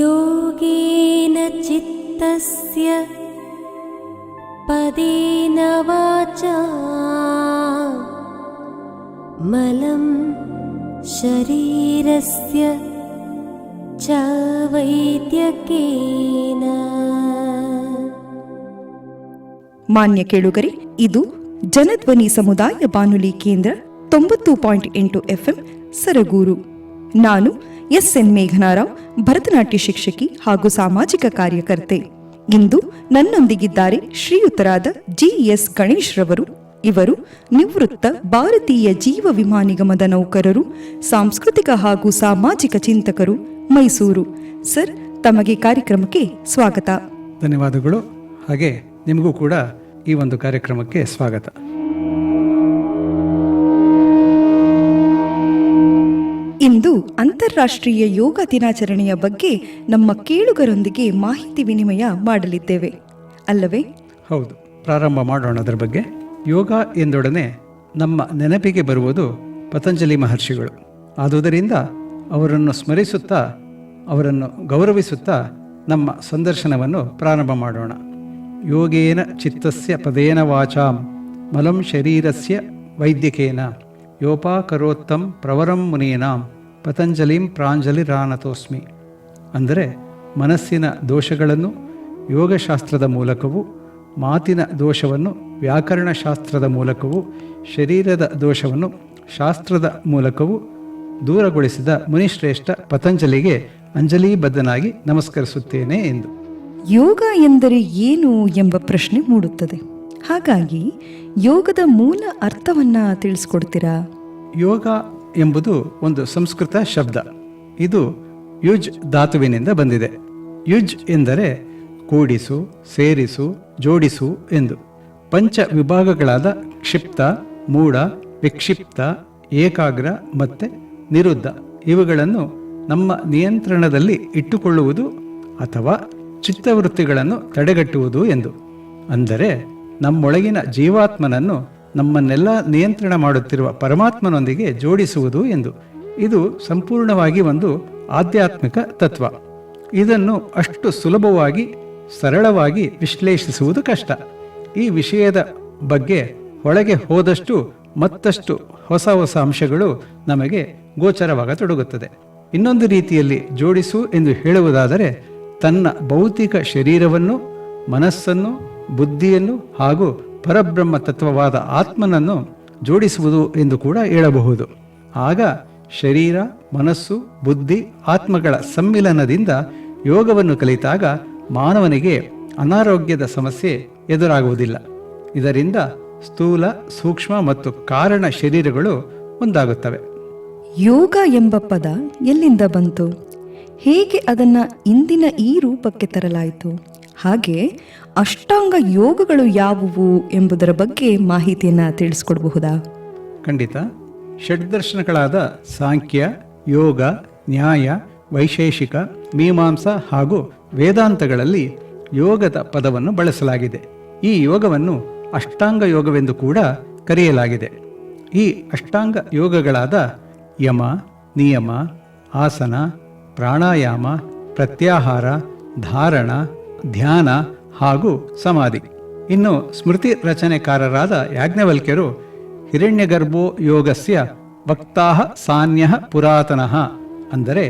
योगेन चित्तस्य पदेन वाचा मलं शरीरस्य च वैद्यकेन ಮಾನ್ಯ ಕೇಳುಗರೆ ಇದು ಜನಧ್ವನಿ ಸಮುದಾಯ ಬಾನುಲಿ ಕೇಂದ್ರ ತೊಂಬತ್ತು ಪಾಯಿಂಟ್ ಎಂಟು ಎಫ್ಎಂ ಸರಗೂರು ನಾನು ಎಸ್ ಎನ್ ಮೇಘನಾರಾವ್, ಭರತನಾಟ್ಯ ಶಿಕ್ಷಕಿ ಹಾಗೂ ಸಾಮಾಜಿಕ ಕಾರ್ಯಕರ್ತೆ. ಇಂದು ನನ್ನೊಂದಿಗಿದ್ದಾರೆ ಶ್ರೀಯುತರಾದ ಜಿ ಎಸ್ ಗಣೇಶ್ ರವರು. ಇವರು ನಿವೃತ್ತ ಭಾರತೀಯ ಜೀವ ವಿಮಾ ನಿಗಮದ ನೌಕರರು, ಸಾಂಸ್ಕೃತಿಕ ಹಾಗೂ ಸಾಮಾಜಿಕ ಚಿಂತಕರು, ಮೈಸೂರು. ಸರ್, ತಮಗೆ ಕಾರ್ಯಕ್ರಮಕ್ಕೆ ಸ್ವಾಗತ. ಧನ್ಯವಾದಗಳು. ಹಾಗೆ ನಿಮಗೂ ಕೂಡ ಈ ಒಂದು ಕಾರ್ಯಕ್ರಮಕ್ಕೆ ಸ್ವಾಗತ. ಇಂದು ಅಂತಾರಾಷ್ಟ್ರೀಯ ಯೋಗ ದಿನಾಚರಣೆಯ ಬಗ್ಗೆ ನಮ್ಮ ಕೇಳುಗರೊಂದಿಗೆ ಮಾಹಿತಿ ವಿನಿಮಯ ಮಾಡಲಿದ್ದೇವೆ. ಅಲ್ಲವೇ? ಹೌದು, ಪ್ರಾರಂಭ ಮಾಡೋಣ ಅದರ ಬಗ್ಗೆ. ಯೋಗ ಎಂದೊಡನೆ ನಮ್ಮ ನೆನಪಿಗೆ ಬರುವುದು ಪತಂಜಲಿ ಮಹರ್ಷಿಗಳು. ಆದುದರಿಂದ ಅವರನ್ನು ಸ್ಮರಿಸುತ್ತಾ, ಅವರನ್ನು ಗೌರವಿಸುತ್ತಾ ನಮ್ಮ ಸಂದರ್ಶನವನ್ನು ಪ್ರಾರಂಭ ಮಾಡೋಣ. ಯೋಗೇನ ಚಿತ್ತಸ್ಯ ಪದೇನ ವಾಚಾಂ, ಮಲಂ ಶರೀರಸ್ಯ ವೈದ್ಯಕೇನ, ಯೋಪಾಕರೋತ್ತಂ ಪ್ರವರಂ ಮುನೀನಾಂ. ಪತಂಜಲಿಂ ಪ್ರಾಂಜಲಿ ರಾನತೋಸ್ಮಿ. ಅಂದರೆ ಮನಸ್ಸಿನ ದೋಷಗಳನ್ನು ಯೋಗಶಾಸ್ತ್ರದ ಮೂಲಕವೂ ಮಾತಿನ ದೋಷವನ್ನು ವ್ಯಾಕರಣಶಾಸ್ತ್ರದ ಮೂಲಕವೂ ಶರೀರದ ದೋಷವನ್ನು ಶಾಸ್ತ್ರದ ಮೂಲಕವೂ ದೂರಗೊಳಿಸಿದ ಮುನಿಶ್ರೇಷ್ಠ ಪತಂಜಲಿಗೆ ಅಂಜಲಿ ಬದ್ಧನಾಗಿ ನಮಸ್ಕರಿಸುತ್ತೇನೆ ಎಂದು. ಯೋಗ ಎಂದರೆ ಏನು ಎಂಬ ಪ್ರಶ್ನೆ ಮೂಡುತ್ತದೆ. ಹಾಗಾಗಿ ಯೋಗದ ಮೂಲ ಅರ್ಥವನ್ನ ತಿಳಿಸ್ಕೊಡ್ತೀರಾ? ಯೋಗ ಎಂಬುದು ಒಂದು ಸಂಸ್ಕೃತ ಶಬ್ದ. ಇದು ಯುಜ್ ಧಾತುವಿನಿಂದ ಬಂದಿದೆ. ಯುಜ್ ಎಂದರೆ ಕೂಡಿಸು, ಸೇರಿಸು, ಜೋಡಿಸು ಎಂದು. ಪಂಚ ವಿಭಾಗಗಳಾದ ಕ್ಷಿಪ್ತ, ಮೂಢ, ವಿಕ್ಷಿಪ್ತ, ಏಕಾಗ್ರ ಮತ್ತು ನಿರುದ್ಧ. ಇವುಗಳನ್ನು ನಮ್ಮ ನಿಯಂತ್ರಣದಲ್ಲಿ ಇಟ್ಟುಕೊಳ್ಳುವುದು ಅಥವಾ ಚಿತ್ತವೃತ್ತಿಗಳನ್ನು ತಡೆಗಟ್ಟುವುದು ಎಂದು. ಅಂದರೆ ನಮ್ಮೊಳಗಿನ ಜೀವಾತ್ಮನನ್ನು ನಮ್ಮನ್ನೆಲ್ಲ ನಿಯಂತ್ರಣ ಮಾಡುತ್ತಿರುವ ಪರಮಾತ್ಮನೊಂದಿಗೆ ಜೋಡಿಸುವುದು ಎಂದು. ಇದು ಸಂಪೂರ್ಣವಾಗಿ ಒಂದು ಆಧ್ಯಾತ್ಮಿಕ ತತ್ವ. ಇದನ್ನು ಅಷ್ಟು ಸುಲಭವಾಗಿ, ಸರಳವಾಗಿ ವಿಶ್ಲೇಷಿಸುವುದು ಕಷ್ಟ. ಈ ವಿಷಯದ ಬಗ್ಗೆ ಒಳಗೆ ಹೋದಷ್ಟು ಮತ್ತಷ್ಟು ಹೊಸ ಹೊಸ ಅಂಶಗಳು ನಮಗೆ ಗೋಚರವಾಗತೊಡಗುತ್ತದೆ. ಇನ್ನೊಂದು ರೀತಿಯಲ್ಲಿ ಜೋಡಿಸು ಎಂದು ಹೇಳುವುದಾದರೆ, ತನ್ನ ಭೌತಿಕ ಶರೀರವನ್ನು, ಮನಸ್ಸನ್ನು, ಬುದ್ಧಿಯನ್ನು ಹಾಗೂ ಪರಬ್ರಹ್ಮ ತತ್ವವಾದ ಆತ್ಮನನ್ನು ಜೋಡಿಸುವುದು ಎಂದು ಕೂಡ ಹೇಳಬಹುದು. ಆಗ ಶರೀರ, ಮನಸ್ಸು, ಬುದ್ಧಿ, ಆತ್ಮಗಳ ಸಮ್ಮಿಲನದಿಂದ ಯೋಗವನ್ನು ಕಲಿತಾಗ ಮಾನವನಿಗೆ ಅನಾರೋಗ್ಯದ ಸಮಸ್ಯೆ ಎದುರಾಗುವುದಿಲ್ಲ. ಇದರಿಂದ ಸ್ಥೂಲ, ಸೂಕ್ಷ್ಮ ಮತ್ತು ಕಾರಣ ಶರೀರಗಳು ಒಂದಾಗುತ್ತವೆ. ಯೋಗ ಎಂಬ ಪದ ಎಲ್ಲಿಂದ ಬಂತು? ಹೇಗೆ ಅದನ್ನು ಇಂದಿನ ಈ ರೂಪಕ್ಕೆ ತರಲಾಯಿತು? ಹಾಗೆ ಅಷ್ಟಾಂಗ ಯೋಗಗಳು ಯಾವುವು ಎಂಬುದರ ಬಗ್ಗೆ ಮಾಹಿತಿಯನ್ನು ತಿಳಿಸ್ಕೊಡಬಹುದಾ? ಖಂಡಿತ. ಷಡ್ದರ್ಶನಗಳಾದ ಸಾಂಖ್ಯ, ಯೋಗ, ನ್ಯಾಯ, ವೈಶೇಷಿಕ, ಮೀಮಾಂಸ ಹಾಗೂ ವೇದಾಂತಗಳಲ್ಲಿ ಯೋಗದ ಪದವನ್ನು ಬಳಸಲಾಗಿದೆ. ಈ ಯೋಗವನ್ನು ಅಷ್ಟಾಂಗ ಯೋಗವೆಂದು ಕೂಡ ಕರೆಯಲಾಗಿದೆ. ಈ ಅಷ್ಟಾಂಗ ಯೋಗಗಳಾದ ಯಮ, ನಿಯಮ, ಆಸನ, ಪ್ರಾಣಾಯಾಮ, ಪ್ರತ್ಯಾಹಾರ, ಧಾರಣ ಧ್ಯಾನ ಹಾಗೂ ಸಮಾಧಿ. ಇನ್ನು ಸ್ಮೃತಿ ರಚನೆಕಾರರಾದ ಯಾಜ್ಞವಲ್ಕ್ಯರು ಹಿರಣ್ಯಗರ್ಭೋ ಯೋಗಸ್ಯ ವಕ್ತಾಹ ಸಾನ್ಯ ಪುರಾತನಃ ಅಂದರೆ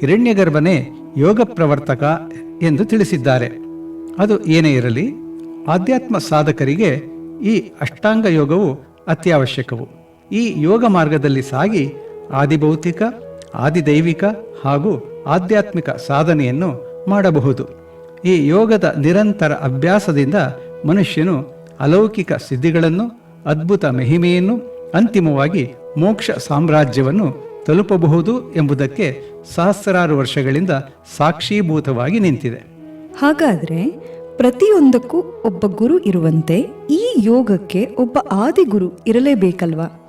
ಹಿರಣ್ಯಗರ್ಭನೇ ಯೋಗ ಪ್ರವರ್ತಕ ಎಂದು ತಿಳಿಸಿದ್ದಾರೆ. ಅದು ಏನೇ ಇರಲಿ, ಆಧ್ಯಾತ್ಮ ಸಾಧಕರಿಗೆ ಈ ಅಷ್ಟಾಂಗ ಯೋಗವು ಅತ್ಯವಶ್ಯಕವು. ಈ ಯೋಗ ಮಾರ್ಗದಲ್ಲಿ ಸಾಗಿ ಆದಿಭೌತಿಕ, ಆದಿದೈವಿಕ ಹಾಗೂ ಆಧ್ಯಾತ್ಮಿಕ ಸಾಧನೆಯನ್ನು ಮಾಡಬಹುದು. ಈ ಯೋಗದ ನಿರಂತರ ಅಭ್ಯಾಸದಿಂದ ಮನುಷ್ಯನು ಅಲೌಕಿಕ ಸಿದ್ಧಿಗಳನ್ನು ಅದ್ಭುತ ಮಹಿಮೆಯನ್ನು ಅಂತಿಮವಾಗಿ ಮೋಕ್ಷ ಸಾಮ್ರಾಜ್ಯವನ್ನು ತಲುಪಬಹುದು ಎಂಬುದಕ್ಕೆ ಸಹಸ್ರಾರು ವರ್ಷಗಳಿಂದ ಸಾಕ್ಷೀಭೂತವಾಗಿ ನಿಂತಿದೆ. ಹಾಗಾದರೆ ಪ್ರತಿಯೊಂದಕ್ಕೂ ಒಬ್ಬ ಗುರು ಇರುವಂತೆ ಈ ಯೋಗಕ್ಕೆ ಒಬ್ಬ ಆದಿಗುರು ಇರಲೇಬೇಕಲ್ವಾ?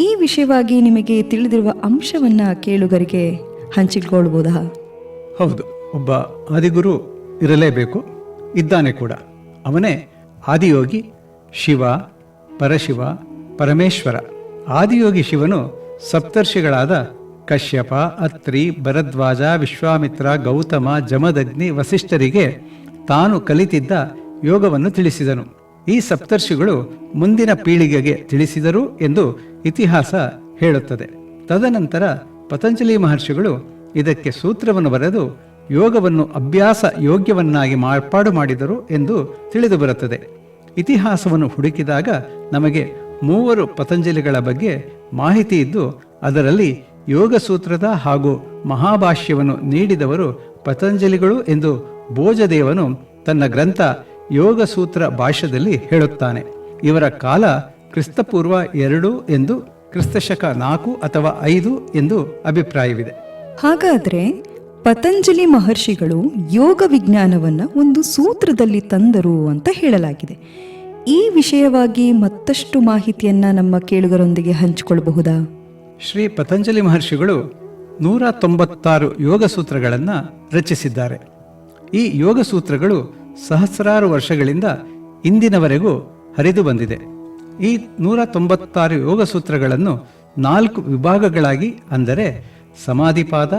ಈ ವಿಷಯವಾಗಿ ನಿಮಗೆ ತಿಳಿದಿರುವ ಅಂಶವನ್ನು ಕೇಳುಗರಿಗೆ ಹಂಚಿಕೊಳ್ಬೋದಾ ಹೌದು ಒಬ್ಬ ಆದಿಗುರು ಇರಲೇಬೇಕು. ಇದ್ದಾನೆ ಕೂಡ. ಅವನೇ ಆದಿಯೋಗಿ ಶಿವ, ಪರಶಿವ, ಪರಮೇಶ್ವರ. ಆದಿಯೋಗಿ ಶಿವನು ಸಪ್ತರ್ಷಿಗಳಾದ ಕಶ್ಯಪ, ಅತ್ರಿ, ಭರದ್ವಾಜ, ವಿಶ್ವಾಮಿತ್ರ, ಗೌತಮ, ಜಮದಗ್ನಿ ವಸಿಷ್ಠರಿಗೆ ತಾನು ಕಲಿತಿದ್ದ ಯೋಗವನ್ನು ತಿಳಿಸಿದನು. ಈ ಸಪ್ತರ್ಷಿಗಳು ಮುಂದಿನ ಪೀಳಿಗೆಗೆ ತಿಳಿಸಿದರು ಎಂದು ಇತಿಹಾಸ ಹೇಳುತ್ತದೆ. ತದನಂತರ ಪತಂಜಲಿ ಮಹರ್ಷಿಗಳು ಇದಕ್ಕೆ ಸೂತ್ರವನ್ನು ಬರೆದು ಯೋಗವನ್ನು ಅಭ್ಯಾಸ ಯೋಗ್ಯವನ್ನಾಗಿ ಮಾರ್ಪಾಡು ಮಾಡಿದರು ಎಂದು ತಿಳಿದು ಬರುತ್ತದೆ. ಇತಿಹಾಸವನ್ನು ಹುಡುಕಿದಾಗ ನಮಗೆ ಮೂವರು ಪತಂಜಲಿಗಳ ಬಗ್ಗೆ ಮಾಹಿತಿ ಇದ್ದು, ಅದರಲ್ಲಿ ಯೋಗ ಸೂತ್ರದ ಹಾಗೂ ಮಹಾಭಾಷ್ಯವನ್ನು ನೀಡಿದವರು ಪತಂಜಲಿಗಳು ಎಂದು ಭೋಜದೇವನು ತನ್ನ ಗ್ರಂಥ ಯೋಗ ಸೂತ್ರ ಭಾಷ್ಯದಲ್ಲಿ ಹೇಳುತ್ತಾನೆ. ಇವರ ಕಾಲ ಕ್ರಿಸ್ತಪೂರ್ವ ಎರಡು ಎಂದು, ಕ್ರಿಸ್ತಶಕ ನಾಲ್ಕು ಅಥವಾ ಐದು ಎಂದು ಅಭಿಪ್ರಾಯವಿದೆ. ಹಾಗಾದ್ರೆ ಪತಂಜಲಿ ಮಹರ್ಷಿಗಳು ಯೋಗ ವಿಜ್ಞಾನವನ್ನು ಒಂದು ಸೂತ್ರದಲ್ಲಿ ತಂದರು ಅಂತ ಹೇಳಲಾಗಿದೆ. ಈ ವಿಷಯವಾಗಿ ಮತ್ತಷ್ಟು ಮಾಹಿತಿಯನ್ನು ನಮ್ಮ ಕೇಳುಗರೊಂದಿಗೆ ಹಂಚಿಕೊಳ್ಳಬಹುದಾ? ಶ್ರೀ ಪತಂಜಲಿ ಮಹರ್ಷಿಗಳು ನೂರ ತೊಂಬತ್ತಾರು ಯೋಗ ಸೂತ್ರಗಳನ್ನು ರಚಿಸಿದ್ದಾರೆ. ಈ ಯೋಗ ಸೂತ್ರಗಳು ಸಹಸ್ರಾರು ವರ್ಷಗಳಿಂದ ಇಂದಿನವರೆಗೂ ಹರಿದು ಬಂದಿದೆ. ಈ ನೂರ ತೊಂಬತ್ತಾರು ಯೋಗ ಸೂತ್ರಗಳನ್ನು ನಾಲ್ಕು ವಿಭಾಗಗಳಾಗಿ ಅಂದರೆ ಸಮಾಧಿಪಾದ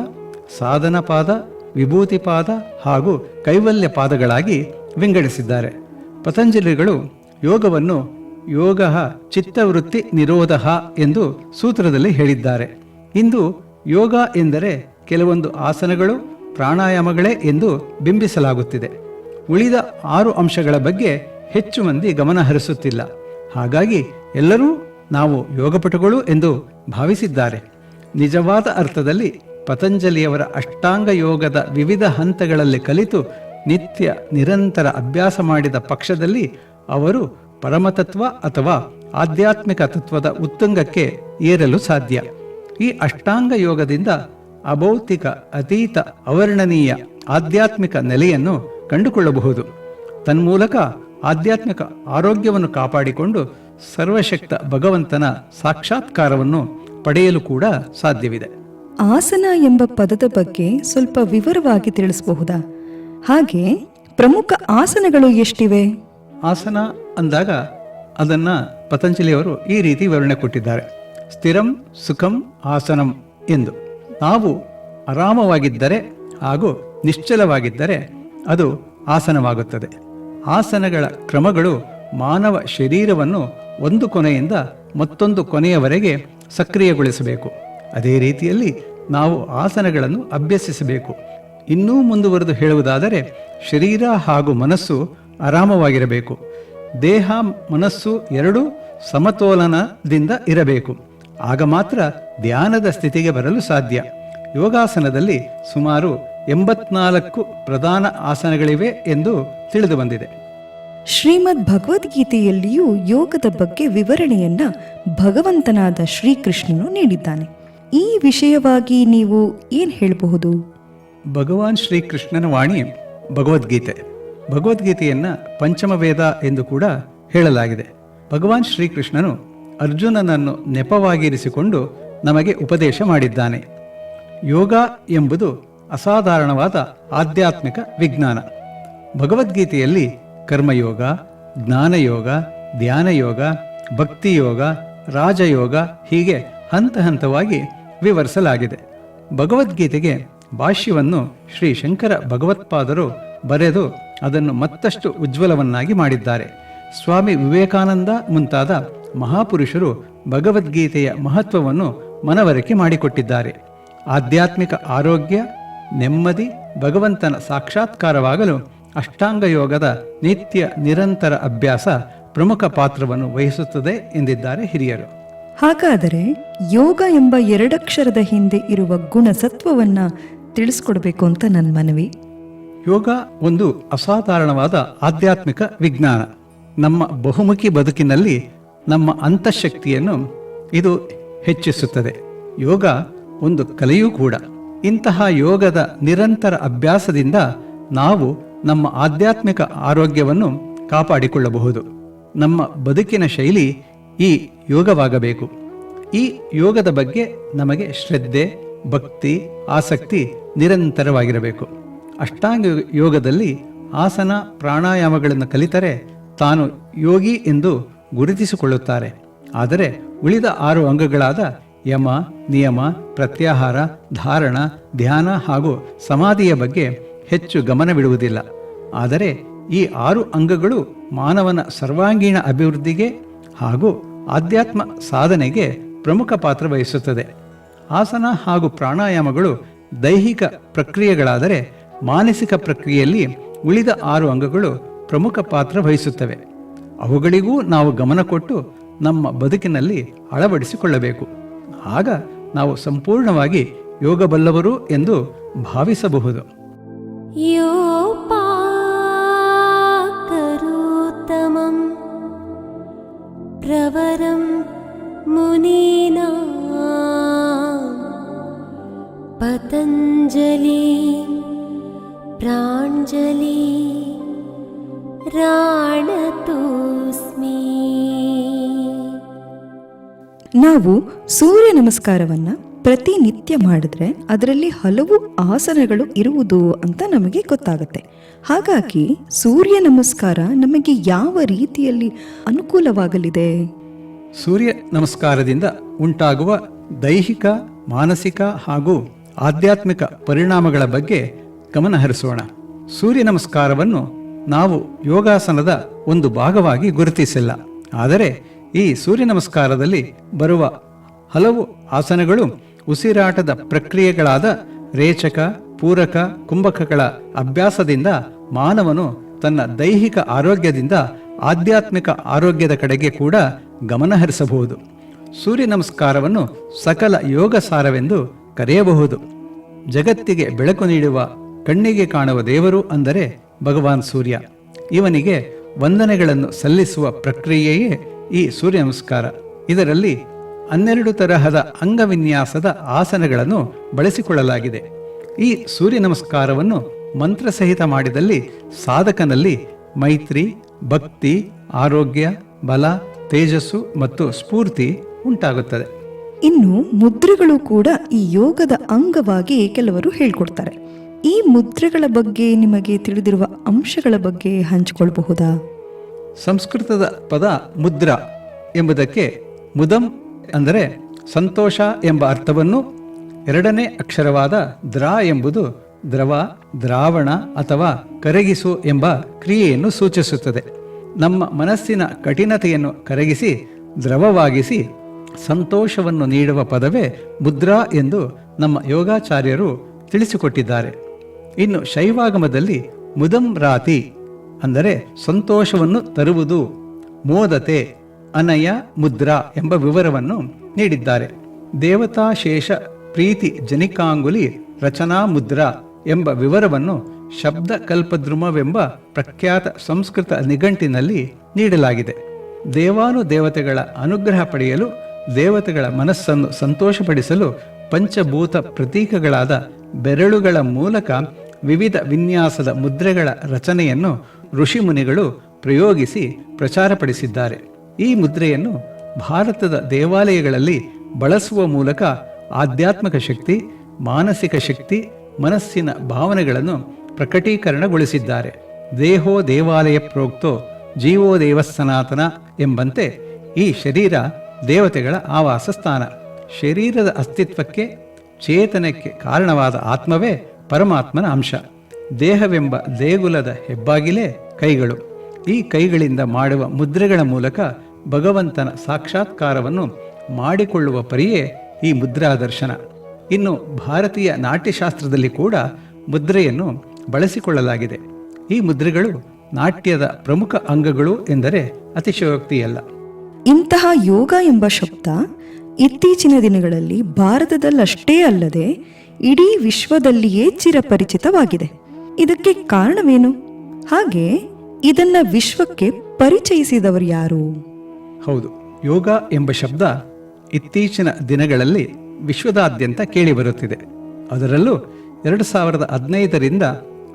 ಸಾಧನಪಾದ, ವಿಭೂತಿಪಾದ ಹಾಗೂ ಕೈವಲ್ಯ ಪಾದಗಳಾಗಿ ವಿಂಗಡಿಸಿದ್ದಾರೆ. ಪತಂಜಲಿಗಳು ಯೋಗವನ್ನು ಯೋಗ ಚಿತ್ತವೃತ್ತಿ ನಿರೋಧ ಎಂದು ಸೂತ್ರದಲ್ಲಿ ಹೇಳಿದ್ದಾರೆ. ಇಂದು ಯೋಗ ಎಂದರೆ ಕೆಲವೊಂದು ಆಸನಗಳು, ಪ್ರಾಣಾಯಾಮಗಳೇ ಎಂದು ಬಿಂಬಿಸಲಾಗುತ್ತಿದೆ. ಉಳಿದ ಆರು ಅಂಶಗಳ ಬಗ್ಗೆ ಹೆಚ್ಚು ಮಂದಿ ಗಮನಹರಿಸುತ್ತಿಲ್ಲ ಹಾಗಾಗಿ ಎಲ್ಲರೂ ನಾವು ಯೋಗಪಟುಗಳು ಎಂದು ಭಾವಿಸಿದ್ದಾರೆ. ನಿಜವಾದ ಅರ್ಥದಲ್ಲಿ ಪತಂಜಲಿಯವರ ಅಷ್ಟಾಂಗ ಯೋಗದ ವಿವಿಧ ಹಂತಗಳಲ್ಲಿ ಕಲಿತು ನಿತ್ಯ ನಿರಂತರ ಅಭ್ಯಾಸ ಮಾಡಿದ ಪಕ್ಷದಲ್ಲಿ ಅವರು ಪರಮತತ್ವ ಅಥವಾ ಆಧ್ಯಾತ್ಮಿಕ ತತ್ವದ ಉತ್ತುಂಗಕ್ಕೆ ಏರಲು ಸಾಧ್ಯ. ಈ ಅಷ್ಟಾಂಗ ಯೋಗದಿಂದ ಅಭೌತಿಕ, ಅತೀತ ಅವರ್ಣನೀಯ ಆಧ್ಯಾತ್ಮಿಕ ನೆಲೆಯನ್ನು ಕಂಡುಕೊಳ್ಳಬಹುದು. ತನ್ಮೂಲಕ ಆಧ್ಯಾತ್ಮಿಕ ಆರೋಗ್ಯವನ್ನು ಕಾಪಾಡಿಕೊಂಡು ಸರ್ವಶಕ್ತ ಭಗವಂತನ ಸಾಕ್ಷಾತ್ಕಾರವನ್ನು ಪಡೆಯಲು ಕೂಡ ಸಾಧ್ಯವಿದೆ. ಆಸನ ಎಂಬ ಪದದ ಬಗ್ಗೆ ಸ್ವಲ್ಪ ವಿವರವಾಗಿ ತಿಳಿಸಬಹುದಾ? ಹಾಗೆ ಪ್ರಮುಖ ಆಸನಗಳು ಎಷ್ಟಿವೆ? ಆಸನ ಅಂದಾಗ ಅದನ್ನ ಪತಂಜಲಿಯವರು ಈ ರೀತಿ ವಿವರಣೆ ಕೊಟ್ಟಿದ್ದಾರೆ. ಸ್ಥಿರಂ ಸುಖಂ ಆಸನಂ ಎಂದು. ನಾವು ಆರಾಮವಾಗಿದ್ದರೆ ಹಾಗೂ ನಿಶ್ಚಲವಾಗಿದ್ದರೆ ಅದು ಆಸನವಾಗುತ್ತದೆ. ಆಸನಗಳ ಕ್ರಮಗಳು ಮಾನವ ಶರೀರವನ್ನು ಒಂದು ಕೊನೆಯಿಂದ ಮತ್ತೊಂದು ಕೊನೆಯವರೆಗೆ ಸಕ್ರಿಯಗೊಳಿಸಬೇಕು. ಅದೇ ರೀತಿಯಲ್ಲಿ ನಾವು ಆಸನಗಳನ್ನು ಅಭ್ಯಸಿಸಬೇಕು. ಇನ್ನೂ ಮುಂದುವರೆದು ಹೇಳುವುದಾದರೆ, ಶರೀರ ಹಾಗೂ ಮನಸ್ಸು ಆರಾಮವಾಗಿರಬೇಕು. ದೇಹ, ಮನಸ್ಸು ಎರಡೂ ಸಮತೋಲನದಿಂದ ಇರಬೇಕು. ಆಗ ಮಾತ್ರ ಧ್ಯಾನದ ಸ್ಥಿತಿಗೆ ಬರಲು ಸಾಧ್ಯ. ಯೋಗಾಸನದಲ್ಲಿ ಸುಮಾರು ಎಂಬತ್ನಾಲ್ಕು ಪ್ರಧಾನ ಆಸನಗಳಿವೆ ಎಂದು ತಿಳಿದು ಬಂದಿದೆ. ಶ್ರೀಮದ್ ಭಗವದ್ಗೀತೆಯಲ್ಲಿಯೂ ಯೋಗದ ಬಗ್ಗೆ ವಿವರಣೆಯನ್ನ ಭಗವಂತನಾದ ಶ್ರೀಕೃಷ್ಣನು ನೀಡಿದ್ದಾನೆ. ಈ ವಿಷಯವಾಗಿ ನೀವು ಏನು ಹೇಳಬಹುದು? ಭಗವಾನ್ ಶ್ರೀಕೃಷ್ಣನ ವಾಣಿ ಭಗವದ್ಗೀತೆ. ಭಗವದ್ಗೀತೆಯನ್ನ ಪಂಚಮ ವೇದ ಎಂದು ಕೂಡ ಹೇಳಲಾಗಿದೆ. ಭಗವಾನ್ ಶ್ರೀಕೃಷ್ಣನು ಅರ್ಜುನನನ್ನು ನೆಪವಾಗಿರಿಸಿಕೊಂಡು ನಮಗೆ ಉಪದೇಶ ಮಾಡಿದ್ದಾನೆ. ಯೋಗ ಎಂಬುದು ಅಸಾಧಾರಣವಾದ ಆಧ್ಯಾತ್ಮಿಕ ವಿಜ್ಞಾನ. ಭಗವದ್ಗೀತೆಯಲ್ಲಿ ಕರ್ಮಯೋಗ, ಜ್ಞಾನಯೋಗ, ಧ್ಯಾನಯೋಗ, ಭಕ್ತಿಯೋಗ, ರಾಜಯೋಗ ಹೀಗೆ ಹಂತ ಹಂತವಾಗಿ ವಿವರಿಸಲಾಗಿದೆ. ಭಗವದ್ಗೀತೆಗೆ ಭಾಷ್ಯವನ್ನು ಶ್ರೀ ಶಂಕರ ಭಗವತ್ಪಾದರು ಬರೆದು ಅದನ್ನು ಮತ್ತಷ್ಟು ಉಜ್ವಲವನ್ನಾಗಿ ಮಾಡಿದ್ದಾರೆ. ಸ್ವಾಮಿ ವಿವೇಕಾನಂದ ಮುಂತಾದ ಮಹಾಪುರುಷರು ಭಗವದ್ಗೀತೆಯ ಮಹತ್ವವನ್ನು ಮನವರಿಕೆ ಮಾಡಿಕೊಟ್ಟಿದ್ದಾರೆ. ಆಧ್ಯಾತ್ಮಿಕ ಆರೋಗ್ಯ, ನೆಮ್ಮದಿ, ಭಗವಂತನ ಸಾಕ್ಷಾತ್ಕಾರವಾಗಲು ಅಷ್ಟಾಂಗ ಯೋಗದ ನಿತ್ಯ ನಿರಂತರ ಅಭ್ಯಾಸ ಪ್ರಮುಖ ಪಾತ್ರವನ್ನು ವಹಿಸುತ್ತದೆ ಎಂದಿದ್ದಾರೆ ಹಿರಿಯರು. ಹಾಗಾದರೆ ಯೋಗ ಎಂಬ ಎರಡಕ್ಷರದ ಹಿಂದೆ ಇರುವ ಗುಣಸತ್ವವನ್ನ ತಿಳಿಸ್ಕೊಡ್ಬೇಕು ಅಂತ ನನ್ನ ಮನವಿ. ಯೋಗ ಒಂದು ಅಸಾಧಾರಣವಾದ ಆಧ್ಯಾತ್ಮಿಕ ವಿಜ್ಞಾನ. ನಮ್ಮ ಬಹುಮುಖಿ ಬದುಕಿನಲ್ಲಿ ನಮ್ಮ ಅಂತಃಶಕ್ತಿಯನ್ನು ಇದು ಹೆಚ್ಚಿಸುತ್ತದೆ. ಯೋಗ ಒಂದು ಕಲೆಯೂ ಕೂಡ. ಇಂತಹ ಯೋಗದ ನಿರಂತರ ಅಭ್ಯಾಸದಿಂದ ನಾವು ನಮ್ಮ ಆಧ್ಯಾತ್ಮಿಕ ಆರೋಗ್ಯವನ್ನು ಕಾಪಾಡಿಕೊಳ್ಳಬಹುದು. ನಮ್ಮ ಬದುಕಿನ ಶೈಲಿ ಈ ಯೋಗವಾಗಬೇಕು. ಈ ಯೋಗದ ಬಗ್ಗೆ ನಮಗೆ ಶ್ರದ್ಧೆ, ಭಕ್ತಿ, ಆಸಕ್ತಿ ನಿರಂತರವಾಗಿರಬೇಕು. ಅಷ್ಟಾಂಗ ಯೋಗದಲ್ಲಿ ಆಸನ ಪ್ರಾಣಾಯಾಮಗಳನ್ನು ಕಲಿತರೆ ತಾನು ಯೋಗಿ ಎಂದು ಗುರುತಿಸಿಕೊಳ್ಳುತ್ತಾರೆ. ಆದರೆ ಉಳಿದ ಆರು ಅಂಗಗಳಾದ ಯಮ, ನಿಯಮ, ಪ್ರತ್ಯಾಹಾರ, ಧಾರಣ, ಧ್ಯಾನ ಹಾಗೂ ಸಮಾಧಿಯ ಬಗ್ಗೆ ಹೆಚ್ಚು ಗಮನವಿಡುವುದಿಲ್ಲ. ಆದರೆ ಈ ಆರು ಅಂಗಗಳು ಮಾನವನ ಸರ್ವಾಂಗೀಣ ಅಭಿವೃದ್ಧಿಗೆ ಹಾಗೂ ಆಧ್ಯಾತ್ಮ ಸಾಧನೆಗೆ ಪ್ರಮುಖ ಪಾತ್ರ ವಹಿಸುತ್ತದೆ. ಆಸನ ಹಾಗೂ ಪ್ರಾಣಾಯಾಮಗಳು ದೈಹಿಕ ಪ್ರಕ್ರಿಯೆಗಳಾದರೆ ಮಾನಸಿಕ ಪ್ರಕ್ರಿಯೆಯಲ್ಲಿ ಉಳಿದ ಆರು ಅಂಗಗಳು ಪ್ರಮುಖ ಪಾತ್ರ ವಹಿಸುತ್ತವೆ. ಅವುಗಳಿಗೂ ನಾವು ಗಮನ ಕೊಟ್ಟು ನಮ್ಮ ಬದುಕಿನಲ್ಲಿ ಅಳವಡಿಸಿಕೊಳ್ಳಬೇಕು. ಆಗ ನಾವು ಸಂಪೂರ್ಣವಾಗಿ ಯೋಗಬಲ್ಲವರು ಎಂದು ಭಾವಿಸಬಹುದು. प्रवरं मुनीना पतञ्जलि प्राञ्जलि राणतोऽस्मि ನಾವು ಸೂರ್ಯ ನಮಸ್ಕಾರವನ್ನ ಪ್ರತಿನಿತ್ಯ ಮಾಡಿದ್ರೆ ಅದರಲ್ಲಿ ಹಲವು ಆಸನಗಳು ಇರುವುದು ಅಂತ ನಮಗೆ ಗೊತ್ತಾಗುತ್ತೆ. ಹಾಗಾಗಿ ಸೂರ್ಯ ನಮಸ್ಕಾರ ನಮಗೆ ಯಾವ ರೀತಿಯಲ್ಲಿ ಅನುಕೂಲವಾಗಲಿದೆ? ಸೂರ್ಯ ನಮಸ್ಕಾರದಿಂದ ಉಂಟಾಗುವ ದೈಹಿಕ, ಮಾನಸಿಕ ಹಾಗೂ ಆಧ್ಯಾತ್ಮಿಕ ಪರಿಣಾಮಗಳ ಬಗ್ಗೆ ಗಮನ ಹರಿಸೋಣ. ಸೂರ್ಯ ನಮಸ್ಕಾರವನ್ನು ನಾವು ಯೋಗಾಸನದ ಒಂದು ಭಾಗವಾಗಿ ಗುರುತಿಸಿಲ್ಲ. ಆದರೆ ಈ ಸೂರ್ಯ ನಮಸ್ಕಾರದಲ್ಲಿ ಬರುವ ಹಲವು ಆಸನಗಳು ಉಸಿರಾಟದ ಪ್ರಕ್ರಿಯೆಗಳಾದ ರೇಚಕ, ಪೂರಕ, ಕುಂಭಕಗಳ ಅಭ್ಯಾಸದಿಂದ ಮಾನವನು ತನ್ನ ದೈಹಿಕ ಆರೋಗ್ಯದಿಂದ ಆಧ್ಯಾತ್ಮಿಕ ಆರೋಗ್ಯದ ಕಡೆಗೆ ಕೂಡ ಗಮನಹರಿಸಬಹುದು. ಸೂರ್ಯ ನಮಸ್ಕಾರವನ್ನು ಸಕಲ ಯೋಗ ಸಾರವೆಂದು ಕರೆಯಬಹುದು. ಜಗತ್ತಿಗೆ ಬೆಳಕು ನೀಡುವ, ಕಣ್ಣಿಗೆ ಕಾಣುವ ದೇವರು ಅಂದರೆ ಭಗವಾನ್ ಸೂರ್ಯ. ಇವನಿಗೆ ವಂದನೆಗಳನ್ನು ಸಲ್ಲಿಸುವ ಪ್ರಕ್ರಿಯೆಯೇ ಈ ಸೂರ್ಯ ನಮಸ್ಕಾರ. ಇದರಲ್ಲಿ ಹನ್ನೆರಡು ತರಹದ ಅಂಗವಿನ್ಯಾಸದ ಆಸನಗಳನ್ನು ಬಳಸಿಕೊಳ್ಳಲಾಗಿದೆ. ಈ ಸೂರ್ಯ ನಮಸ್ಕಾರವನ್ನು ಮಂತ್ರಸಹಿತ ಮಾಡಿದಲ್ಲಿ ಸಾಧಕನಲ್ಲಿ ಮೈತ್ರಿ ಭಕ್ತಿ ಆರೋಗ್ಯ ಬಲ ತೇಜಸ್ಸು ಮತ್ತು ಸ್ಫೂರ್ತಿ ಉಂಟಾಗುತ್ತದೆ. ಇನ್ನು ಮುದ್ರೆಗಳು ಕೂಡ ಈ ಯೋಗದ ಅಂಗವಾಗಿ ಕೆಲವರು ಹೇಳ್ಕೊಡ್ತಾರೆ. ಈ ಮುದ್ರೆಗಳ ಬಗ್ಗೆ ನಿಮಗೆ ತಿಳಿದಿರುವ ಅಂಶಗಳ ಬಗ್ಗೆ ಹಂಚಿಕೊಳ್ಳಬಹುದಾ? ಸಂಸ್ಕೃತದ ಪದ ಮುದ್ರಾ ಎಂಬುದಕ್ಕೆ ಮುದಂ ಅಂದರೆ ಸಂತೋಷ ಎಂಬ ಅರ್ಥವನ್ನು ಎರಡನೇ ಅಕ್ಷರವಾದ ದ್ರಾ ಎಂಬುದು ದ್ರವ, ದ್ರಾವಣ ಅಥವಾ ಕರಗಿಸು ಎಂಬ ಕ್ರಿಯೆಯನ್ನು ಸೂಚಿಸುತ್ತದೆ. ನಮ್ಮ ಮನಸ್ಸಿನ ಕಠಿಣತೆಯನ್ನು ಕರಗಿಸಿ, ದ್ರವವಾಗಿಸಿ, ಸಂತೋಷವನ್ನು ನೀಡುವ ಪದವೇ ಮುದ್ರಾ ಎಂದು ನಮ್ಮ ಯೋಗಾಚಾರ್ಯರು ತಿಳಿಸಿಕೊಟ್ಟಿದ್ದಾರೆ. ಇನ್ನು ಶೈವಾಗಮದಲ್ಲಿ ಮುದಂ ರಾತಿ ಅಂದರೆ ಸಂತೋಷವನ್ನು ತರುವುದು, ಮೋದತೆ ಅನಯ ಮುದ್ರಾ ಎಂಬ ವಿವರವನ್ನು ನೀಡಿದ್ದಾರೆ. ದೇವತಾಶೇಷ ಪ್ರೀತಿ ಜನಿಕಾಂಗುಲಿ ರಚನಾ ಮುದ್ರಾ ಎಂಬ ವಿವರವನ್ನು ಶಬ್ದ ಕಲ್ಪದ್ರುಮವೆಂಬ ಪ್ರಖ್ಯಾತ ಸಂಸ್ಕೃತ ನಿಘಂಟಿನಲ್ಲಿ ನೀಡಲಾಗಿದೆ. ದೇವಾನು ದೇವತೆಗಳ ಅನುಗ್ರಹ ಪಡೆಯಲು, ದೇವತೆಗಳ ಮನಸ್ಸನ್ನು ಸಂತೋಷಪಡಿಸಲು ಪಂಚಭೂತ ಪ್ರತೀಕಗಳಾದ ಬೆರಳುಗಳ ಮೂಲಕ ವಿವಿಧ ವಿನ್ಯಾಸದ ಮುದ್ರೆಗಳ ರಚನೆಯನ್ನು ಋಷಿಮುನಿಗಳು ಪ್ರಯೋಗಿಸಿ ಪ್ರಚಾರಪಡಿಸಿದ್ದಾರೆ. ಈ ಮುದ್ರೆಯನ್ನು ಭಾರತದ ದೇವಾಲಯಗಳಲ್ಲಿ ಬಳಸುವ ಮೂಲಕ ಆಧ್ಯಾತ್ಮಿಕ ಶಕ್ತಿ, ಮಾನಸಿಕ ಶಕ್ತಿ, ಮನಸ್ಸಿನ ಭಾವನೆಗಳನ್ನು ಪ್ರಕಟೀಕರಣಗೊಳಿಸಿದ್ದಾರೆ. ದೇಹೋ ದೇವಾಲಯ ಪ್ರೋಕ್ತೋ ಜೀವೋ ದೇವ ಸನಾತನ ಎಂಬಂತೆ ಈ ಶರೀರ ದೇವತೆಗಳ ಆವಾಸ ಸ್ಥಾನ ಶರೀರದ ಅಸ್ತಿತ್ವಕ್ಕೆ ಚೇತನಕ್ಕೆ ಕಾರಣವಾದ ಆತ್ಮವೇ ಪರಮಾತ್ಮನ ಅಂಶ. ದೇಹವೆಂಬ ದೇಗುಲದ ಹೆಬ್ಬಾಗಿಲೇ ಕೈಗಳು. ಈ ಕೈಗಳಿಂದ ಮಾಡುವ ಮುದ್ರೆಗಳ ಮೂಲಕ ಭಗವಂತನ ಸಾಕ್ಷಾತ್ಕಾರವನ್ನು ಮಾಡಿಕೊಳ್ಳುವ ಪರಿಯೇ ಈ ಮುದ್ರಾ ದರ್ಶನ. ಇನ್ನು ಭಾರತೀಯ ನಾಟ್ಯಶಾಸ್ತ್ರದಲ್ಲಿ ಕೂಡ ಮುದ್ರೆಯನ್ನು ಬಳಸಿಕೊಳ್ಳಲಾಗಿದೆ. ಈ ಮುದ್ರೆಗಳು ನಾಟ್ಯದ ಪ್ರಮುಖ ಅಂಗಗಳು ಎಂದರೆ ಅತಿಶಯೋಕ್ತಿಯಲ್ಲ. ಇಂತಹ ಯೋಗ ಎಂಬ ಶಬ್ದ ಇತ್ತೀಚಿನ ದಿನಗಳಲ್ಲಿ ಭಾರತದಲ್ಲಷ್ಟೇ ಅಲ್ಲದೆ ಇಡೀ ವಿಶ್ವದಲ್ಲಿಯೇ ಚಿರಪರಿಚಿತವಾಗಿದೆ. ಇದಕ್ಕೆ ಕಾರಣವೇನು? ಹಾಗೆ ಇದನ್ನ ವಿಶ್ವಕ್ಕೆ ಪರಿಚಯಿಸಿದವರು ಯಾರು? ಹೌದು, ಯೋಗ ಎಂಬ ಶಬ್ದ ಇತ್ತೀಚಿನ ದಿನಗಳಲ್ಲಿ ವಿಶ್ವದಾದ್ಯಂತ ಕೇಳಿಬರುತ್ತಿದೆ ಅದರಲ್ಲೂ ಎರಡು ಸಾವಿರದ ಹದಿನೈದರಿಂದ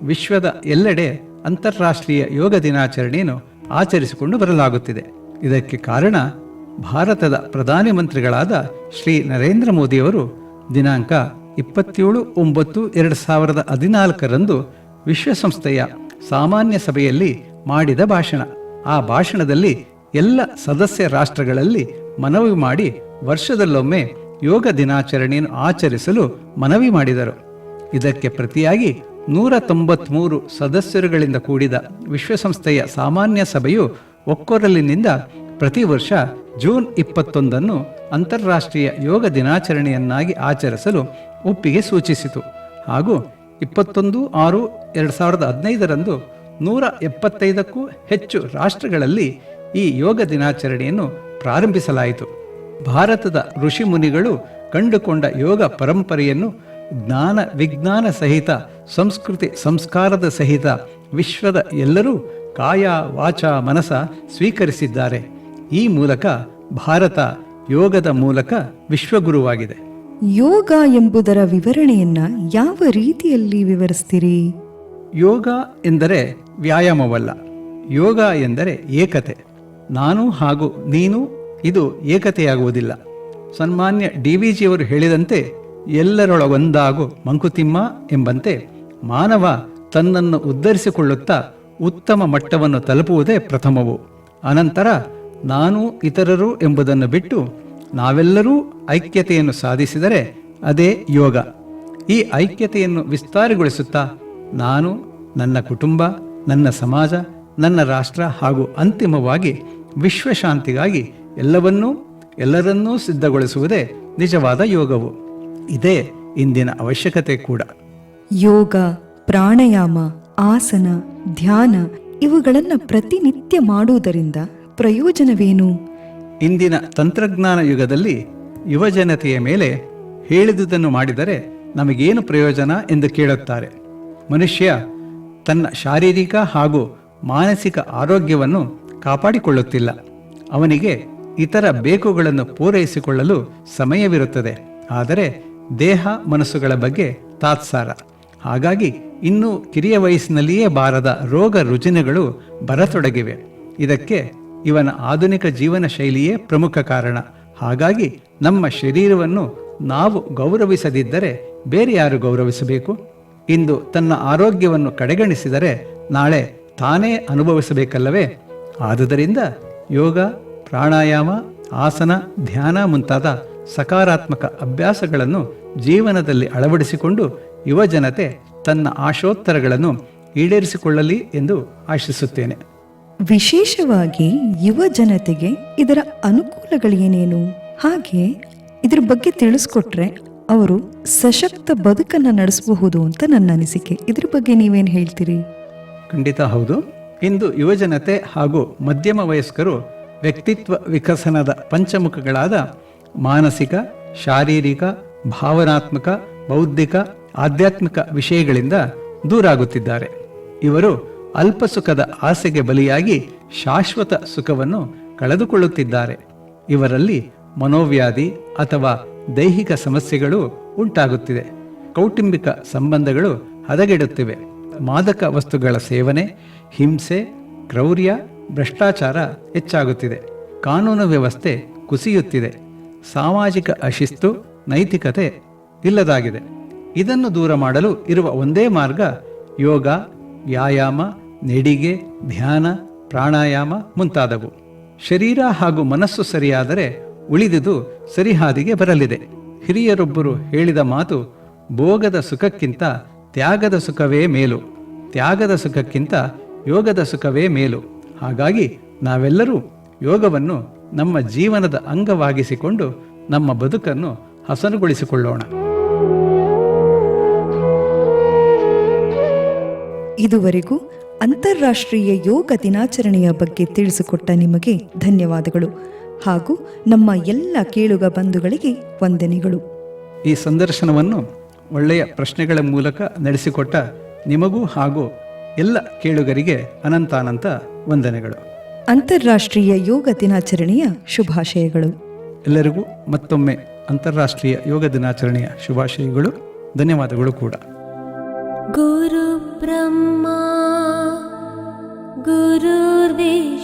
ವಿಶ್ವದ ಎಲ್ಲೆಡೆ ಅಂತಾರಾಷ್ಟ್ರೀಯ ಯೋಗ ದಿನಾಚರಣೆಯನ್ನು ಆಚರಿಸಿಕೊಂಡು ಬರಲಾಗುತ್ತಿದೆ. ಇದಕ್ಕೆ ಕಾರಣ ಭಾರತದ ಪ್ರಧಾನಿ ಮಂತ್ರಿಗಳಾದ ಶ್ರೀ ನರೇಂದ್ರ ಮೋದಿಯವರು ದಿನಾಂಕ ಇಪ್ಪತ್ತೇಳು ಒಂಬತ್ತು ಎರಡು ಸಾವಿರದ ಹದಿನಾಲ್ಕರಂದು ವಿಶ್ವಸಂಸ್ಥೆಯ ಸಾಮಾನ್ಯ ಸಭೆಯಲ್ಲಿ ಮಾಡಿದ ಭಾಷಣ. ಆ ಭಾಷಣದಲ್ಲಿ ಎಲ್ಲ ಸದಸ್ಯ ರಾಷ್ಟ್ರಗಳಲ್ಲಿ ಮನವಿ ಮಾಡಿ ವರ್ಷದಲ್ಲೊಮ್ಮೆ ಯೋಗ ದಿನಾಚರಣೆಯನ್ನು ಆಚರಿಸಲು ಮನವಿ ಮಾಡಿದರು. ಇದಕ್ಕೆ ಪ್ರತಿಯಾಗಿ ನೂರ ತೊಂಬತ್ಮೂರು ಸದಸ್ಯರುಗಳಿಂದ ಕೂಡಿದ ವಿಶ್ವಸಂಸ್ಥೆಯ ಸಾಮಾನ್ಯ ಸಭೆಯು ಒಕ್ಕೊರಲಿನಿಂದ ಪ್ರತಿ ವರ್ಷ ಜೂನ್ ಇಪ್ಪತ್ತೊಂದನ್ನು ಅಂತಾರಾಷ್ಟ್ರೀಯ ಯೋಗ ದಿನಾಚರಣೆಯನ್ನಾಗಿ ಆಚರಿಸಲು ಒಪ್ಪಿಗೆ ಸೂಚಿಸಿತು. ಹಾಗೂ ಇಪ್ಪತ್ತೊಂದು ಆರು ಎರಡು ಸಾವಿರದ ಹದಿನೈದರಂದು ನೂರ ಎಪ್ಪತ್ತೈದಕ್ಕೂ ಹೆಚ್ಚು ರಾಷ್ಟ್ರಗಳಲ್ಲಿ ಈ ಯೋಗ ದಿನಾಚರಣೆಯನ್ನು ಪ್ರಾರಂಭಿಸಲಾಯಿತು. ಭಾರತದ ಋಷಿ ಮುನಿಗಳು ಕಂಡುಕೊಂಡ ಯೋಗ ಪರಂಪರೆಯನ್ನು ಜ್ಞಾನ ವಿಜ್ಞಾನ ಸಹಿತ ಸಂಸ್ಕೃತಿ ಸಂಸ್ಕಾರದ ಸಹಿತ ವಿಶ್ವದ ಎಲ್ಲರೂ ಕಾಯ ವಾಚ ಮನಸ ಸ್ವೀಕರಿಸಿದ್ದಾರೆ. ಈ ಮೂಲಕ ಭಾರತ ಯೋಗದ ಮೂಲಕ ವಿಶ್ವಗುರುವಾಗಿದೆ. ಯೋಗ ಎಂಬುದರ ವಿವರಣೆಯನ್ನ ಯಾವ ರೀತಿಯಲ್ಲಿ ವಿವರಿಸ್ತೀರಿ? ಯೋಗ ಎಂದರೆ ವ್ಯಾಯಾಮವಲ್ಲ. ಯೋಗ ಎಂದರೆ ಏಕತೆ. ನಾನು ಹಾಗೂ ನೀನು ಇದು ಏಕತೆಯಾಗುವುದಿಲ್ಲ. ಸನ್ಮಾನ್ಯ ಡಿ ವಿ ಜಿಯವರು ಹೇಳಿದಂತೆ, ಎಲ್ಲರೊಳಗೊಂದಾಗು ಮಂಕುತಿಮ್ಮ ಎಂಬಂತೆ ಮಾನವ ತನ್ನನ್ನು ಉದ್ಧರಿಸಿಕೊಳ್ಳುತ್ತಾ ಉತ್ತಮ ಮಟ್ಟವನ್ನು ತಲುಪುವುದೇ ಪ್ರಥಮವು. ಅನಂತರ ನಾನು ಇತರರು ಎಂಬುದನ್ನು ಬಿಟ್ಟು ನಾವೆಲ್ಲರೂ ಐಕ್ಯತೆಯನ್ನು ಸಾಧಿಸಿದರೆ ಅದೇ ಯೋಗ. ಈ ಐಕ್ಯತೆಯನ್ನು ವಿಸ್ತಾರಗೊಳಿಸುತ್ತಾ ನಾನು ನನ್ನ ಕುಟುಂಬ ನನ್ನ ಸಮಾಜ ನನ್ನ ರಾಷ್ಟ್ರ ಹಾಗೂ ಅಂತಿಮವಾಗಿ ವಿಶ್ವಶಾಂತಿಗಾಗಿ ಎಲ್ಲವನ್ನೂ ಎಲ್ಲರನ್ನೂ ಸಿದ್ಧಗೊಳಿಸುವುದೇ ನಿಜವಾದ ಯೋಗವು. ಇದೇ ಇಂದಿನ ಅವಶ್ಯಕತೆ ಕೂಡ. ಯೋಗ ಪ್ರಾಣಾಯಾಮ ಆಸನ ಧ್ಯಾನ ಇವುಗಳನ್ನು ಪ್ರತಿನಿತ್ಯ ಮಾಡುವುದರಿಂದ ಪ್ರಯೋಜನವೇನು? ಇಂದಿನ ತಂತ್ರಜ್ಞಾನ ಯುಗದಲ್ಲಿ ಯುವಜನತೆಯ ಮೇಲೆ ಹೇಳಿದುದನ್ನು ಮಾಡಿದರೆ ನಮಗೇನು ಪ್ರಯೋಜನ ಎಂದು ಕೇಳುತ್ತಾರೆ. ಮನುಷ್ಯ ತನ್ನ ಶಾರೀರಿಕ ಹಾಗೂ ಮಾನಸಿಕ ಆರೋಗ್ಯವನ್ನು ಕಾಪಾಡಿಕೊಳ್ಳುತ್ತಿಲ್ಲ. ಅವನಿಗೆ ಇತರ ಬೇಕುಗಳನ್ನು ಪೂರೈಸಿಕೊಳ್ಳಲು ಸಮಯವಿರುತ್ತದೆ. ಆದರೆ ದೇಹ ಮನಸ್ಸುಗಳ ಬಗ್ಗೆ ತಾತ್ಸಾರ. ಹಾಗಾಗಿ ಇನ್ನೂ ಕಿರಿಯ ವಯಸ್ಸಿನಲ್ಲಿಯೇ ಬಾರದ ರೋಗ ರುಜಿನಗಳು ಬರತೊಡಗಿವೆ. ಇದಕ್ಕೆ ಇವನ ಆಧುನಿಕ ಜೀವನ ಶೈಲಿಯೇ ಪ್ರಮುಖ ಕಾರಣ. ಹಾಗಾಗಿ ನಮ್ಮ ಶರೀರವನ್ನು ನಾವು ಗೌರವಿಸದಿದ್ದರೆ ಬೇರೆ ಯಾರು ಗೌರವಿಸಬೇಕು? ಇಂದು ತನ್ನ ಆರೋಗ್ಯವನ್ನು ಕಡೆಗಣಿಸಿದರೆ ನಾಳೆ ತಾನೇ ಅನುಭವಿಸಬೇಕಲ್ಲವೇ? ಆದುದರಿಂದ ಯೋಗ, ಪ್ರಾಣಾಯಾಮ, ಆಸನ, ಧ್ಯಾನ ಮುಂತಾದ ಸಕಾರಾತ್ಮಕ ಅಭ್ಯಾಸಗಳನ್ನು ಜೀವನದಲ್ಲಿ ಅಳವಡಿಸಿಕೊಂಡು ಯುವಜನತೆ ತನ್ನ ಆಶೋತ್ತರಗಳನ್ನು ಈಡೇರಿಸಿಕೊಳ್ಳಲಿ ಎಂದು ಆಶಿಸುತ್ತೇನೆ. ವಿಶೇಷವಾಗಿ ಯುವ ಜನತೆಗೆ ಇದರ ಅನುಕೂಲಗಳೇನೇನು? ಹಾಗೆ ಇದ್ರ ಬಗ್ಗೆ ತಿಳಿಸ್ಕೊಟ್ರೆ ಅವರು ಸಶಕ್ತ ಬದುಕನ್ನು ನಡೆಸಬಹುದು ಅಂತ ನನ್ನ ಅನಿಸಿಕೆ. ಇದ್ರ ಬಗ್ಗೆ ನೀವೇನು ಹೇಳ್ತೀರಿ? ಖಂಡಿತ ಹೌದು. ಇಂದು ಯುವಜನತೆ ಹಾಗೂ ಮಧ್ಯಮ ವಯಸ್ಕರು ವ್ಯಕ್ತಿತ್ವ ವಿಕಸನದ ಪಂಚಮುಖಗಳಾದ ಮಾನಸಿಕ, ಶಾರೀರಿಕ, ಭಾವನಾತ್ಮಕ, ಬೌದ್ಧಿಕ, ಆಧ್ಯಾತ್ಮಿಕ ವಿಷಯಗಳಿಂದ ದೂರಾಗುತ್ತಿದ್ದಾರೆ. ಇವರು ಅಲ್ಪ ಸುಖದ ಆಸೆಗೆ ಬಲಿಯಾಗಿ ಶಾಶ್ವತ ಸುಖವನ್ನು ಕಳೆದುಕೊಳ್ಳುತ್ತಿದ್ದಾರೆ. ಇವರಲ್ಲಿ ಮನೋವ್ಯಾಧಿ ಅಥವಾ ದೈಹಿಕ ಸಮಸ್ಯೆಗಳು ಉಂಟಾಗುತ್ತಿದೆ ಕೌಟುಂಬಿಕ ಸಂಬಂಧಗಳು ಹದಗೆಡುತ್ತಿವೆ. ಮಾದಕ ವಸ್ತುಗಳ ಸೇವನೆ, ಹಿಂಸೆ, ಕ್ರೌರ್ಯ, ಭ್ರಷ್ಟಾಚಾರ ಹೆಚ್ಚಾಗುತ್ತಿದೆ. ಕಾನೂನು ವ್ಯವಸ್ಥೆ ಕುಸಿಯುತ್ತಿದೆ. ಸಾಮಾಜಿಕ ಅಶಿಸ್ತು, ನೈತಿಕತೆ ಇಲ್ಲದಾಗಿದೆ. ಇದನ್ನು ದೂರ ಮಾಡಲು ಇರುವ ಒಂದೇ ಮಾರ್ಗ ಯೋಗ, ವ್ಯಾಯಾಮ, ನೆಡಿಗೆ, ಧ್ಯಾನ, ಪ್ರಾಣಾಯಾಮ ಮುಂತಾದವು. ಶರೀರ ಹಾಗೂ ಮನಸ್ಸು ಸರಿಯಾದರೆ ಉಳಿದುದು ಸರಿಹಾದಿಗೆ ಬರಲಿದೆ. ಹಿರಿಯರೊಬ್ಬರು ಹೇಳಿದ ಮಾತು ಭೋಗದ ಸುಖಕ್ಕಿಂತ ತ್ಯಾಗದ ಸುಖವೇ ಮೇಲು. ತ್ಯಾಗದ ಸುಖಕ್ಕಿಂತ ಯೋಗದ ಸುಖವೇ ಮೇಲು. ಹಾಗಾಗಿ ನಾವೆಲ್ಲರೂ ಯೋಗವನ್ನು ನಮ್ಮ ಜೀವನದ ಅಂಗವಾಗಿಸಿಕೊಂಡು ನಮ್ಮ ಬದುಕನ್ನು ಹಸನುಗೊಳಿಸಿಕೊಳ್ಳೋಣ. ಇದುವರೆಗೂ ಅಂತಾರಾಷ್ಟ್ರೀಯ ಯೋಗ ದಿನಾಚರಣೆಯ ಬಗ್ಗೆ ತಿಳಿಸಿಕೊಟ್ಟ ನಿಮಗೆ ಧನ್ಯವಾದಗಳು. ಹಾಗೂ ನಮ್ಮ ಎಲ್ಲ ಕೇಳುಗ ಬಂಧುಗಳಿಗೆ ವಂದನೆಗಳು. ಈ ಸಂದರ್ಶನವನ್ನು ಒಳ್ಳೆಯ ಪ್ರಶ್ನೆಗಳ ಮೂಲಕ ನಡೆಸಿಕೊಟ್ಟ ನಿಮಗೂ ಹಾಗೂ ಎಲ್ಲ ಕೇಳುಗರಿಗೆ ಅನಂತಾನಂತ ವಂದನೆಗಳು. ಅಂತಾರಾಷ್ಟ್ರೀಯ ಯೋಗ ದಿನಾಚರಣೆಯ ಶುಭಾಶಯಗಳು. ಎಲ್ಲರಿಗೂ ಮತ್ತೊಮ್ಮೆ ಅಂತಾರಾಷ್ಟ್ರೀಯ ಯೋಗ ದಿನಾಚರಣೆಯ ಶುಭಾಶಯಗಳು. ಧನ್ಯವಾದಗಳು ಕೂಡ. ಗುರು ಬ್ರಹ್ಮ ಗುರುರ್ವೇ